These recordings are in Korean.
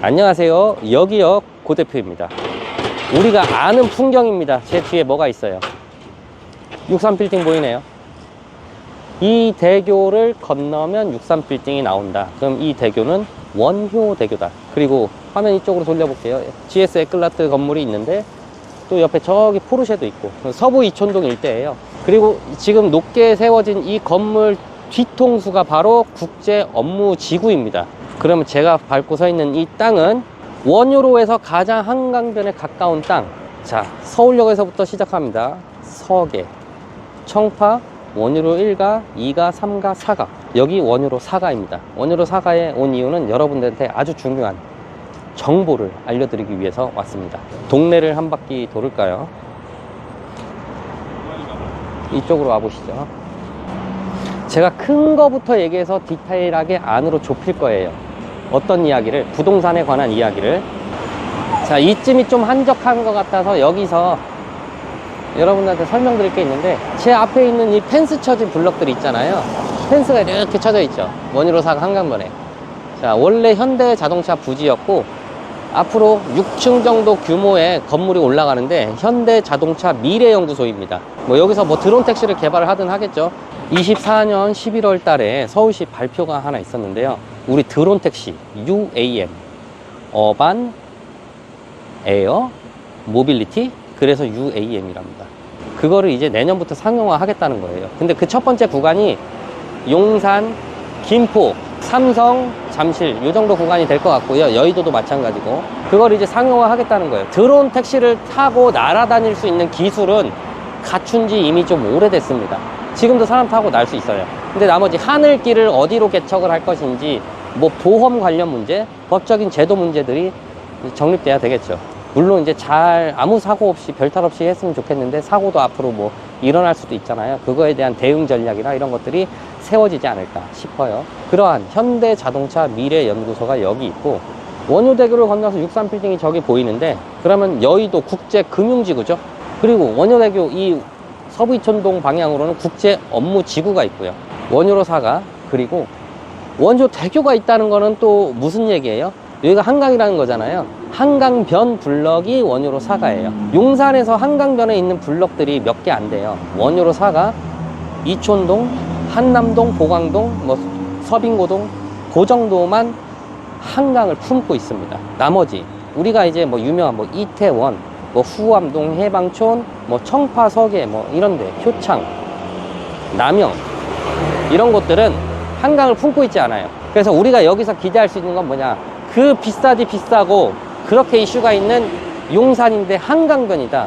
안녕하세요. 여기역 고 대표입니다. 우리가 아는 풍경입니다. 제 뒤에 뭐가 있어요? 63빌딩 보이네요. 이 대교를 건너면 63빌딩이 나온다. 그럼 이 대교는 원효대교다. 그리고 화면 이쪽으로 돌려볼게요. GS 에클라트 건물이 있는데 또 옆에 저기 포르쉐도 있고 서부 이촌동 일대예요. 그리고 지금 높게 세워진 이 건물 뒤통수가 바로 국제 업무 지구입니다. 그러면 제가 밟고 서 있는 이 땅은 원효로에서 가장 한강변에 가까운 땅. 자, 서울역에서부터 시작합니다. 서계, 청파, 원유로 1가, 2가, 3가, 4가. 여기 원유로 4가입니다. 원유로 4가에 온 이유는 여러분들한테 아주 중요한 정보를 알려드리기 위해서 왔습니다. 동네를 한 바퀴 돌을까요? 이쪽으로 와보시죠. 제가 큰 거부터 얘기해서 디테일하게 안으로 좁힐 거예요. 어떤 이야기를, 부동산에 관한 이야기를. 자, 이쯤이 좀 한적한 것 같아서 여기서 여러분들한테 설명드릴 게 있는데 제 앞에 있는 이 펜스 쳐진 블럭들 있잖아요. 펜스가 이렇게 쳐져 있죠. 원유로사가 한강변에. 자, 원래 현대 자동차 부지였고 앞으로 6층 정도 규모의 건물이 올라가는데 현대 자동차 미래연구소입니다. 뭐 여기서 뭐 드론 택시를 개발을 하든 하겠죠. 24년 11월 달에 서울시 발표가 하나 있었는데요. 우리 드론 택시 UAM 어반 에어 모빌리티 그래서 UAM이랍니다. 그거를 이제 내년부터 상용화 하겠다는 거예요. 근데 그 첫 번째 구간이 용산, 김포, 삼성, 잠실 이 정도 구간이 될 것 같고요. 여의도도 마찬가지고 그걸 이제 상용화 하겠다는 거예요. 드론 택시를 타고 날아다닐 수 있는 기술은 갖춘 지 이미 좀 오래됐습니다. 지금도 사람 타고 날 수 있어요. 근데 나머지 하늘길을 어디로 개척을 할 것인지 뭐 보험 관련 문제, 법적인 제도 문제들이 정립돼야 되겠죠. 물론 이제 잘 아무 사고 없이 별탈 없이 했으면 좋겠는데 사고도 앞으로 뭐 일어날 수도 있잖아요. 그거에 대한 대응 전략이나 이런 것들이 세워지지 않을까 싶어요. 그러한 현대 자동차 미래 연구소가 여기 있고 원효대교를 건너서 63빌딩이 저기 보이는데 그러면 여의도 국제 금융지구죠. 그리고 원효대교 이 서부 이촌동 방향으로는 국제 업무 지구가 있고요. 원효로 사가 그리고 원효 대교가 있다는 거는 또 무슨 얘기예요? 여기가 한강이라는 거잖아요. 한강변 블럭이 원효로 사가예요. 용산에서 한강변에 있는 블럭들이 몇 개 안 돼요. 원효로 사가, 이촌동, 한남동, 보강동, 뭐 서빙고동 그 정도만 한강을 품고 있습니다. 나머지 우리가 이제 뭐 유명한 뭐 이태원, 뭐 후암동, 해방촌, 뭐 청파, 서계 뭐 이런데 효창, 남영 이런 곳들은 한강을 품고 있지 않아요. 그래서 우리가 여기서 기대할 수 있는 건 뭐냐? 그 비싸디 비싸고 그렇게 이슈가 있는 용산인데 한강변이다.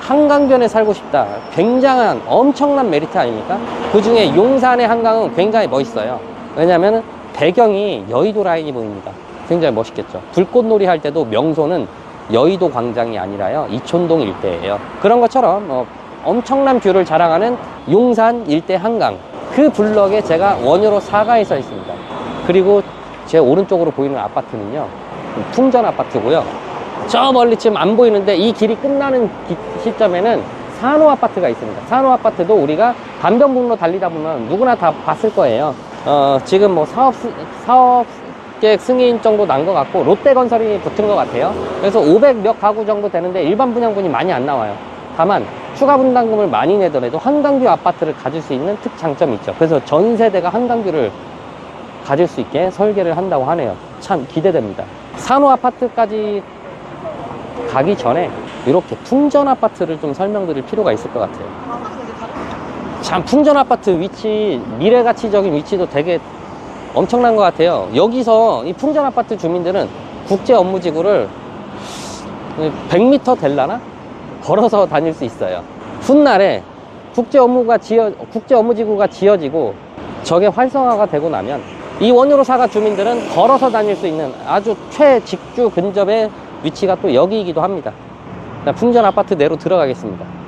한강변에 살고 싶다. 굉장한 엄청난 메리트 아닙니까? 그 중에 용산의 한강은 굉장히 멋있어요. 왜냐하면 배경이 여의도 라인이 보입니다. 굉장히 멋있겠죠. 불꽃놀이 할 때도 명소는 여의도 광장이 아니라요. 이촌동 일대예요. 그런 것처럼 어, 엄청난 뷰를 자랑하는 용산 일대 한강. 그 블럭에 제가 원효로 사가에 서 있습니다. 그리고 제 오른쪽으로 보이는 아파트는요. 풍전 아파트고요. 저 멀리 지금 안 보이는데 이 길이 끝나는 기- 시점에는 산호 아파트가 있습니다. 산호 아파트도 우리가 반변북로 달리다 보면 누구나 다 봤을 거예요. 어, 지금 뭐 사업, 스- 사업 계획 승인 정도 난 것 같고 롯데건설이 붙은 것 같아요. 그래서 500 몇 가구 정도 되는데 일반 분양분이 많이 안 나와요. 다만 추가 분담금을 많이 내더라도 한강뷰 아파트를 가질 수 있는 특장점이 있죠. 그래서 전 세대가 한강뷰를 가질 수 있게 설계를 한다고 하네요. 참 기대됩니다. 산호 아파트까지 가기 전에 이렇게 풍전 아파트를 좀 설명드릴 필요가 있을 것 같아요. 참 풍전 아파트 위치 미래 가치적인 위치도 되게 엄청난 것 같아요. 여기서 이 풍전 아파트 주민들은 국제 업무지구를 100m 될라나 걸어서 다닐 수 있어요. 훗날에 국제 업무가 지어 국제 업무지구가 지어지고 저게 활성화가 되고 나면 이 원유로 사가 주민들은 걸어서 다닐 수 있는 아주 최직주 근접의 위치가 또 여기이기도 합니다. 자, 풍전 아파트 내로 들어가겠습니다.